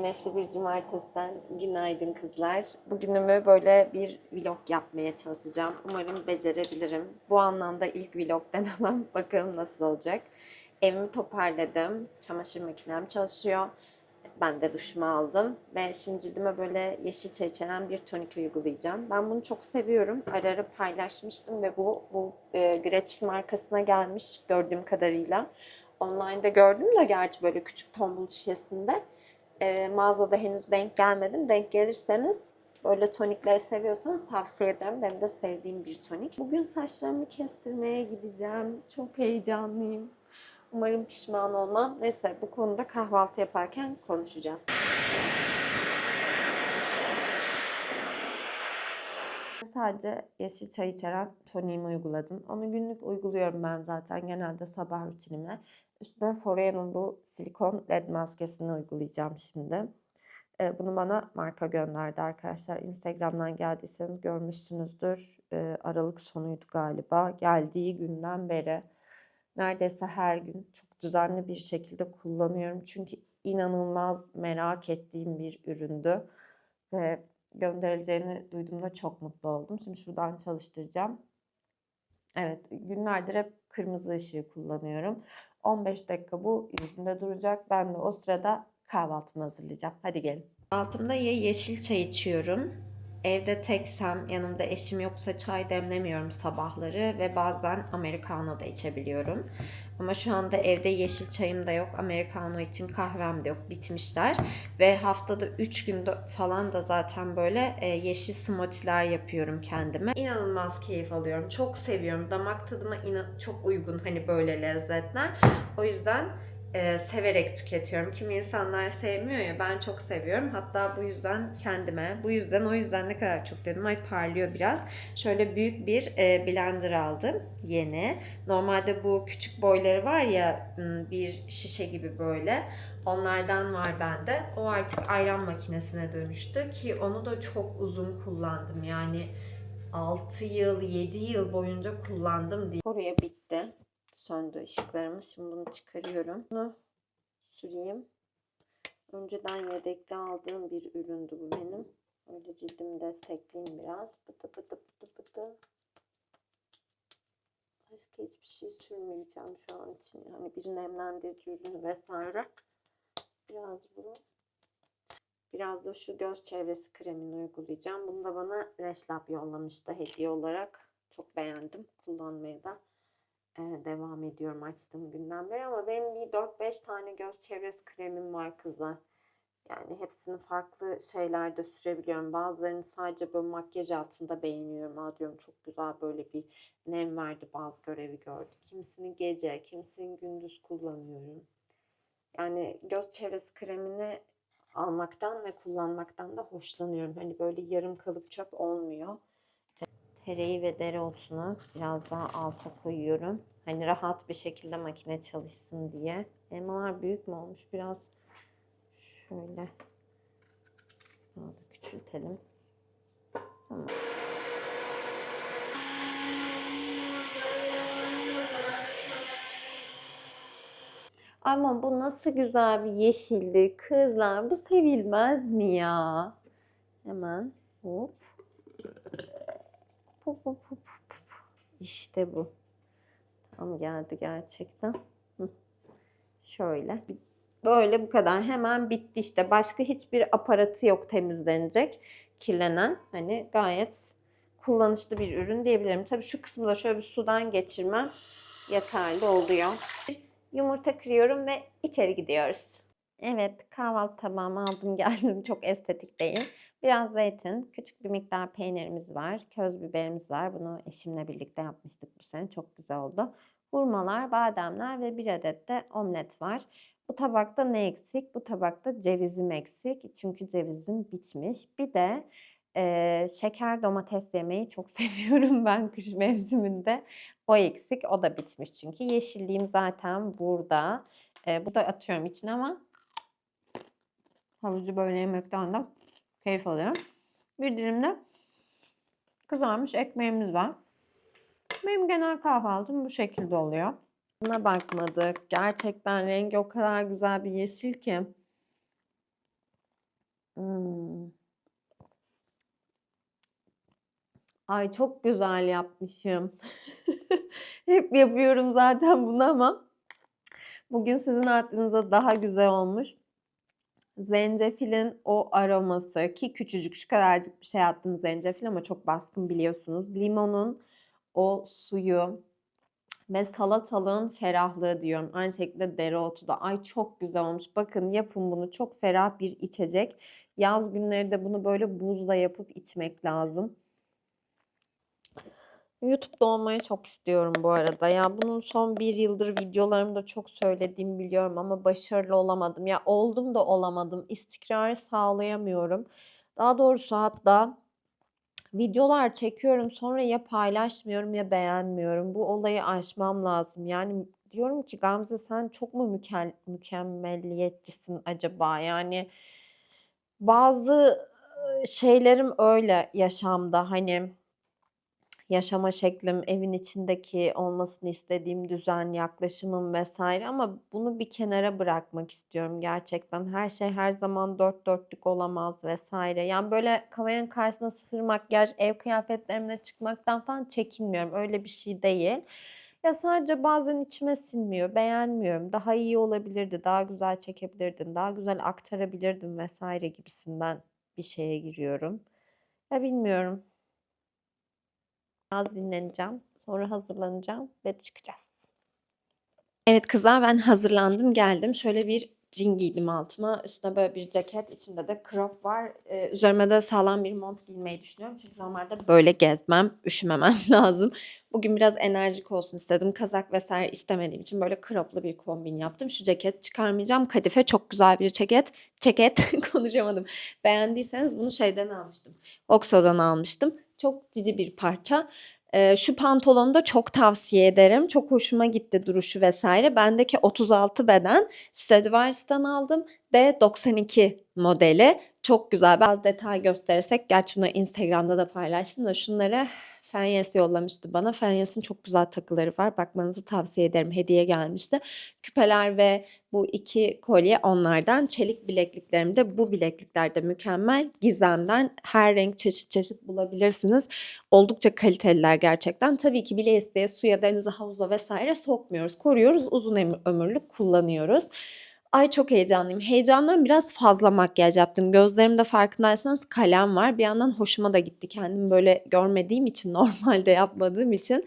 güneşli bir cumartesiden günaydın kızlar. Bugünümü böyle bir vlog yapmaya çalışacağım. Umarım becerebilirim. Bu anlamda ilk vlog denemem. Bakalım nasıl olacak. Evimi toparladım. Çamaşır makinem çalışıyor. Ben de duşumu aldım ve şimdi cildime böyle yeşil çay içeren bir tonik uygulayacağım. Ben bunu çok seviyorum. Ara ara paylaşmıştım ve bu bu e, Gratis markasına gelmiş gördüğüm kadarıyla. Online'da gördüm de gerçi böyle küçük tombul şişesinde. E, mağazada henüz denk gelmedim. Denk gelirseniz böyle tonikleri seviyorsanız tavsiye ederim. Benim de sevdiğim bir tonik. Bugün saçlarımı kestirmeye gideceğim. Çok heyecanlıyım. Umarım pişman olmam. Neyse bu konuda kahvaltı yaparken konuşacağız. Sadece yeşil çay içeren toniğimi uyguladım. Onu günlük uyguluyorum ben zaten genelde sabah rutinime. Üstüne Forever'ın bu silikon led maskesini uygulayacağım şimdi. Ee, Bunu bana marka gönderdi arkadaşlar. Instagram'dan geldiyseniz görmüşsünüzdür. Ee, Aralık sonuydu galiba. Geldiği günden beri neredeyse her gün çok düzenli bir şekilde kullanıyorum. Çünkü inanılmaz merak ettiğim bir üründü. Ve gönderileceğini duyduğumda çok mutlu oldum. Şimdi şuradan çalıştıracağım. Evet, günlerdir hep kırmızı ışığı kullanıyorum. 15 dakika bu yüzünde duracak. Ben de o sırada kahvaltımı hazırlayacağım. Hadi gelin. Altımda ya yeşil çay içiyorum. Evde teksem, yanımda eşim yoksa çay demlemiyorum sabahları ve bazen americano da içebiliyorum. Ama şu anda evde yeşil çayım da yok, americano için kahvem de yok, bitmişler. Ve haftada 3 günde falan da zaten böyle e, yeşil smoothie'ler yapıyorum kendime. İnanılmaz keyif alıyorum, çok seviyorum. Damak tadıma çok uygun hani böyle lezzetler. O yüzden e, severek tüketiyorum. Kimi insanlar sevmiyor ya ben çok seviyorum. Hatta bu yüzden kendime, bu yüzden o yüzden ne kadar çok dedim ay parlıyor biraz. Şöyle büyük bir e, blender aldım yeni. Normalde bu küçük boyları var ya bir şişe gibi böyle. Onlardan var bende. O artık ayran makinesine dönüştü ki onu da çok uzun kullandım. Yani 6 yıl, 7 yıl boyunca kullandım diye. Oraya bitti söndü ışıklarımız. Şimdi bunu çıkarıyorum. Bunu süreyim. Önceden yedekli aldığım bir üründü bu benim. Öyle cildimi destekleyeyim biraz. Pıtı pıtı pıtı pıtı. Başka hiçbir şey sürmeyeceğim şu an için. Yani bir nemlendirici ürünü vesaire. Biraz bunu. Biraz da şu göz çevresi kremini uygulayacağım. Bunu da bana Reşlab yollamıştı hediye olarak. Çok beğendim. Kullanmaya da devam ediyorum açtığım günden beri ama benim bir 4-5 tane göz çevresi kremim var kızlar. Yani hepsini farklı şeylerde sürebiliyorum. Bazılarını sadece böyle makyaj altında beğeniyorum. Aa diyorum çok güzel böyle bir nem verdi bazı görevi gördü. Kimisini gece, kimisini gündüz kullanıyorum. Yani göz çevresi kremini almaktan ve kullanmaktan da hoşlanıyorum. Hani böyle yarım kalıp çöp olmuyor tereyi ve dereotunu biraz daha alta koyuyorum. Hani rahat bir şekilde makine çalışsın diye. Elmalar büyük mü olmuş? Biraz şöyle daha da küçültelim. Tamam. Ama bu nasıl güzel bir yeşildir kızlar. Bu sevilmez mi ya? Hemen hop. İşte bu. Tam geldi gerçekten. Şöyle. Böyle bu kadar. Hemen bitti işte. Başka hiçbir aparatı yok temizlenecek. Kirlenen. Hani gayet kullanışlı bir ürün diyebilirim. Tabii şu kısmı da şöyle bir sudan geçirmem yeterli oluyor. Yumurta kırıyorum ve içeri gidiyoruz. Evet kahvaltı tabağımı aldım geldim. Çok estetik değil. Biraz zeytin, küçük bir miktar peynirimiz var, köz biberimiz var. Bunu eşimle birlikte yapmıştık bu sene. Çok güzel oldu. Hurmalar, bademler ve bir adet de omlet var. Bu tabakta ne eksik? Bu tabakta cevizim eksik. Çünkü cevizim bitmiş. Bir de e, şeker domates yemeyi çok seviyorum ben kış mevsiminde. O eksik, o da bitmiş çünkü. Yeşilliğim zaten burada. E, bu da atıyorum içine ama havucu böyle yemekten de keyif alıyorum. Bir dilim de kızarmış ekmeğimiz var. Benim genel kahvaltım bu şekilde oluyor. Buna bakmadık. Gerçekten rengi o kadar güzel bir yeşil ki. Hmm. Ay çok güzel yapmışım. Hep yapıyorum zaten bunu ama bugün sizin aklınıza daha güzel olmuş. Zencefilin o aroması ki küçücük şu kadarcık bir şey attım zencefil ama çok baskın biliyorsunuz. Limonun o suyu ve salatalığın ferahlığı diyorum. Aynı şekilde dereotu da. Ay çok güzel olmuş. Bakın yapın bunu. Çok ferah bir içecek. Yaz günleri de bunu böyle buzla yapıp içmek lazım. YouTube'da olmayı çok istiyorum bu arada. Ya bunun son bir yıldır videolarımda çok söylediğimi biliyorum ama başarılı olamadım. Ya oldum da olamadım. İstikrarı sağlayamıyorum. Daha doğrusu hatta videolar çekiyorum sonra ya paylaşmıyorum ya beğenmiyorum. Bu olayı aşmam lazım. Yani diyorum ki Gamze sen çok mu mükel- mükemmelliyetçisin acaba? Yani bazı şeylerim öyle yaşamda hani yaşama şeklim, evin içindeki olmasını istediğim düzen, yaklaşımım vesaire ama bunu bir kenara bırakmak istiyorum gerçekten. Her şey her zaman dört dörtlük olamaz vesaire. Yani böyle kameranın karşısına sıfır makyaj, ev kıyafetlerimle çıkmaktan falan çekinmiyorum. Öyle bir şey değil. Ya sadece bazen içime sinmiyor, beğenmiyorum. Daha iyi olabilirdi, daha güzel çekebilirdim, daha güzel aktarabilirdim vesaire gibisinden bir şeye giriyorum. Ya bilmiyorum. Biraz dinleneceğim. Sonra hazırlanacağım ve çıkacağız. Evet kızlar ben hazırlandım geldim. Şöyle bir jean giydim altıma. Üstüne böyle bir ceket. içinde de crop var. Ee, üzerime de sağlam bir mont giymeyi düşünüyorum. Çünkü normalde böyle gezmem, üşümemem lazım. Bugün biraz enerjik olsun istedim. Kazak vesaire istemediğim için böyle croplu bir kombin yaptım. Şu ceket çıkarmayacağım. Kadife çok güzel bir ceket. Ceket konuşamadım. Beğendiyseniz bunu şeyden almıştım. Oxo'dan almıştım. Çok cici bir parça. Ee, şu pantolonu da çok tavsiye ederim. Çok hoşuma gitti duruşu vesaire. Bendeki 36 beden Stradivarius'tan aldım. D92 modeli. Çok güzel. Biraz detay gösterirsek. Gerçi bunu Instagram'da da paylaştım da şunları Fenyas yollamıştı bana. Fenyas'ın çok güzel takıları var. Bakmanızı tavsiye ederim. Hediye gelmişti. Küpeler ve bu iki kolye onlardan. Çelik bilekliklerim de bu bileklikler de mükemmel. Gizem'den her renk çeşit çeşit bulabilirsiniz. Oldukça kaliteliler gerçekten. Tabii ki bile isteye suya, denize, havuza vesaire sokmuyoruz. Koruyoruz. Uzun ömür- ömürlü kullanıyoruz. Ay çok heyecanlıyım. Heyecandan biraz fazla makyaj yaptım. Gözlerimde farkındaysanız kalem var. Bir yandan hoşuma da gitti. Kendimi böyle görmediğim için, normalde yapmadığım için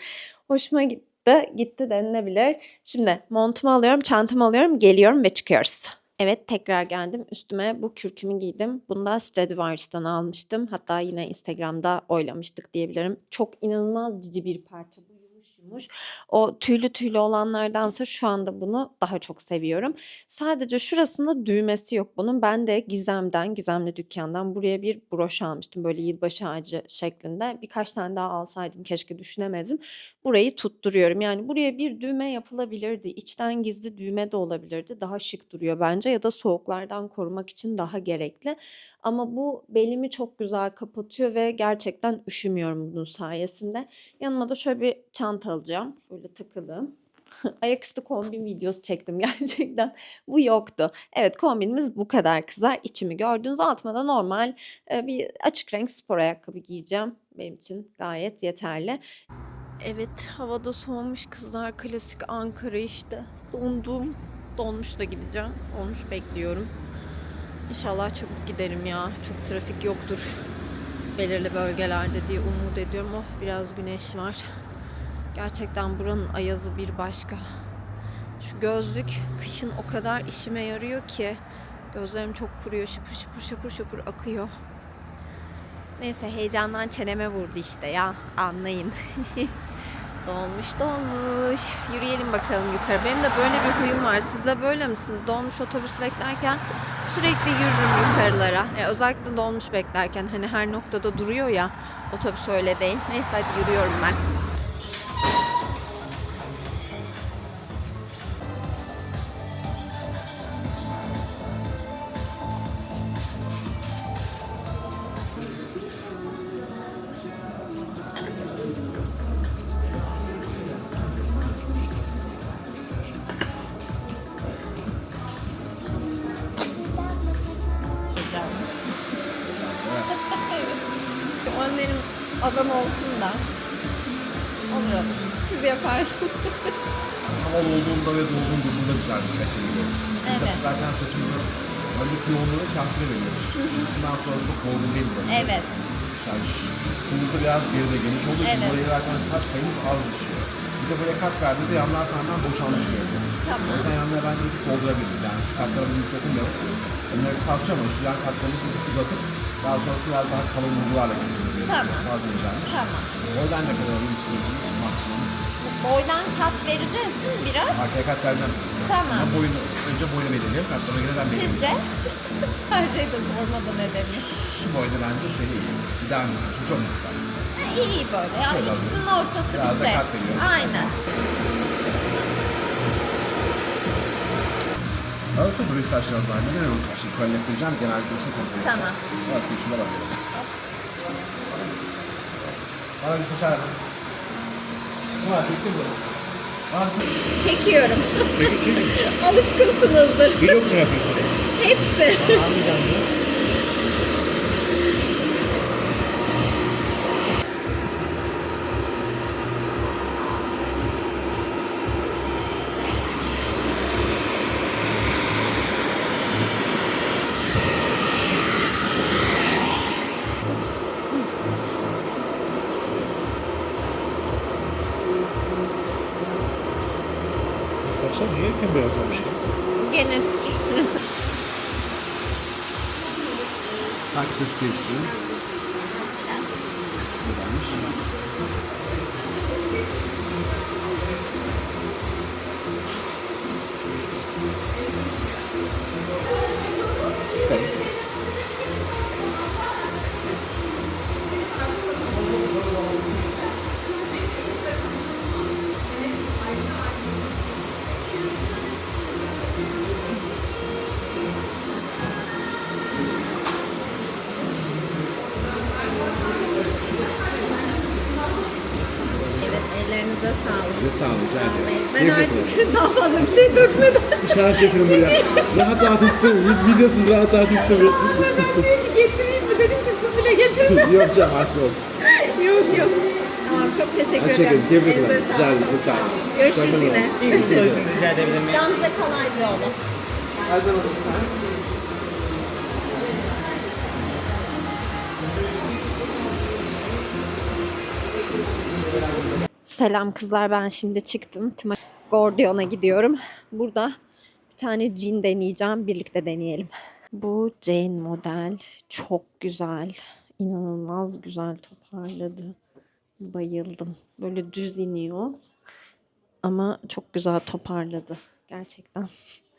hoşuma gitti. Gitti denilebilir. Şimdi montumu alıyorum, çantamı alıyorum, geliyorum ve çıkıyoruz. Evet tekrar geldim. Üstüme bu kürkümü giydim. Bunu da Stradivarius'tan almıştım. Hatta yine Instagram'da oylamıştık diyebilirim. Çok inanılmaz cici bir parça. Bu yumuş. O tüylü tüylü olanlardansa şu anda bunu daha çok seviyorum. Sadece şurasında düğmesi yok bunun. Ben de Gizem'den, Gizemli dükkandan buraya bir broş almıştım. Böyle yılbaşı ağacı şeklinde. Birkaç tane daha alsaydım keşke düşünemedim. Burayı tutturuyorum. Yani buraya bir düğme yapılabilirdi. İçten gizli düğme de olabilirdi. Daha şık duruyor bence ya da soğuklardan korumak için daha gerekli. Ama bu belimi çok güzel kapatıyor ve gerçekten üşümüyorum bunun sayesinde. Yanıma da şöyle bir çanta alacağım. Şöyle takılı. Ayaküstü kombin videosu çektim gerçekten. Bu yoktu. Evet kombinimiz bu kadar kızlar. İçimi gördüğünüz altıma da normal e, bir açık renk spor ayakkabı giyeceğim. Benim için gayet yeterli. Evet havada soğumuş kızlar. Klasik Ankara işte. Dondum. Donmuş da gideceğim. Olmuş bekliyorum. İnşallah çabuk giderim ya. Çok trafik yoktur. Belirli bölgelerde diye umut ediyorum. Oh biraz güneş var. Gerçekten buranın ayazı bir başka. Şu gözlük kışın o kadar işime yarıyor ki. Gözlerim çok kuruyor. Şıpır şıpır şıpır şıpır akıyor. Neyse heyecandan çeneme vurdu işte ya. Anlayın. Dolmuş dolmuş. Yürüyelim bakalım yukarı. Benim de böyle bir huyum var. Siz de böyle misiniz? Dolmuş otobüs beklerken sürekli yürürüm yukarılara. E, özellikle dolmuş beklerken hani her noktada duruyor ya. Otobüs öyle değil. Neyse hadi yürüyorum ben. Adam olsun da. Olur olur. Siz yaparsınız. Havalı olduğunda ve dolgun durduğunda güzel bir efekt veriyor. Evet. Zaten saçımızı azıcık yoğunluğunu kahve veriyoruz. Bundan sonra çok dolgun değil burası. Evet. Yani sınıfı biraz geride geniş olduğu için Evet. burayı zaten saç payımız az düşüyor. Bir de böyle kat verdiğinde yanlar tamamen boşalmış görünüyor. Tamam. O yüzden yanlara bence hiç doldurabiliriz. Yani şu katlara büyük dokunmayalım. Onları kısaltacağım ama şu yan katlarını tutup uzatıp daha sonrasında biraz daha kalın bulgularla getiriyoruz. Tamam. İncelmiş. Tamam. O yüzden ne kadar alayım istiyorsunuz maksimum. Boydan kat vereceğiz değil mi biraz? Arkaya kat vereceğim. Tamam. Ama boyunu, önce boyunu belirleyelim. Katlarına göre ben belirleyeyim. Sizce? Her şey de sormadan edemiyor. Şu boyda bence şey iyi. İdeal misin? Şu çok kısa. Ha, iyi böyle. Yani ikisinin ortası Biraz bir da şey. kat veriyorum. Aynen. Ama çok böyle saçlarım var. Neden onu saçını kallettireceğim? Genellikle şu kontrol edeceğim. Tamam. Evet, şuna bakıyorum. Bana bir saçar. Ne var? Bitti bir Çekiyorum. çekil çekil. Alışkınsınızdır. Vlog mu yapıyorsun? Hepsi. Anlayacağım niye erken beyazlamış ya? Genetik. Access geçti. Bir şey dökmedim. İşaret getirin buraya. rahat rahat içsin. Videosuz rahat rahat içsin. ben diyor ki getireyim mi dedim ki su bile getirme. yok canım aşk olsun. yok yok. Tamam çok teşekkür Teşekkür ederim. ederim. Tebrik ederim. Güzel bir şey. Sağ olun. Görüşürüz Memnun yine. oldum. İsim soy isim rica edebilir miyim? Gamze Kalaycıoğlu. Selam kızlar ben şimdi çıktım. Tüm Gordion'a gidiyorum. Burada bir tane cin deneyeceğim. Birlikte deneyelim. Bu Jane model. Çok güzel. İnanılmaz güzel toparladı. Bayıldım. Böyle düz iniyor. Ama çok güzel toparladı. Gerçekten.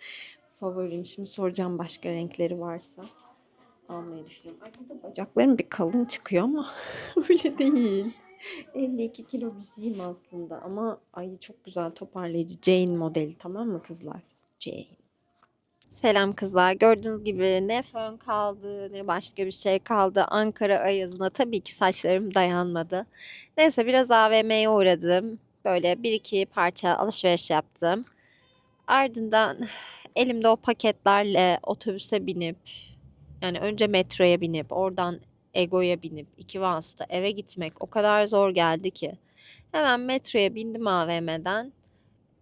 Favorim. Şimdi soracağım başka renkleri varsa. Almayı düşünüyorum. Ay bacaklarım bir kalın çıkıyor ama öyle değil. 52 kilo bir şeyim aslında ama ay çok güzel toparlayıcı Jane modeli tamam mı kızlar? Jane. Selam kızlar. Gördüğünüz gibi ne fön kaldı ne başka bir şey kaldı. Ankara ayazına tabii ki saçlarım dayanmadı. Neyse biraz AVM'ye uğradım. Böyle bir iki parça alışveriş yaptım. Ardından elimde o paketlerle otobüse binip yani önce metroya binip oradan Ego'ya binip iki vasıta eve gitmek o kadar zor geldi ki. Hemen metroya bindim AVM'den.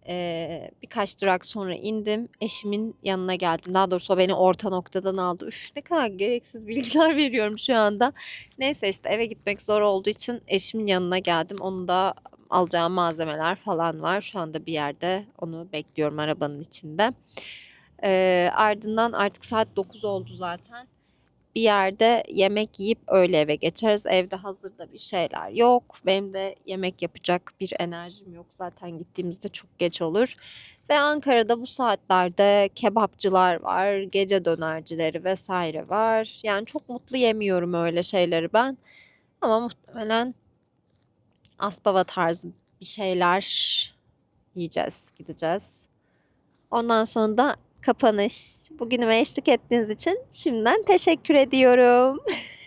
Ee, birkaç durak sonra indim. Eşimin yanına geldim. Daha doğrusu o beni orta noktadan aldı. Üf ne kadar gereksiz bilgiler veriyorum şu anda. Neyse işte eve gitmek zor olduğu için eşimin yanına geldim. Onun da alacağım malzemeler falan var. Şu anda bir yerde onu bekliyorum arabanın içinde. Ee, ardından artık saat 9 oldu zaten bir yerde yemek yiyip öyle eve geçeriz. Evde hazırda bir şeyler yok. Benim de yemek yapacak bir enerjim yok. Zaten gittiğimizde çok geç olur. Ve Ankara'da bu saatlerde kebapçılar var, gece dönercileri vesaire var. Yani çok mutlu yemiyorum öyle şeyleri ben. Ama muhtemelen Aspava tarzı bir şeyler yiyeceğiz, gideceğiz. Ondan sonra da kapanış. Bugünüme eşlik ettiğiniz için şimdiden teşekkür ediyorum.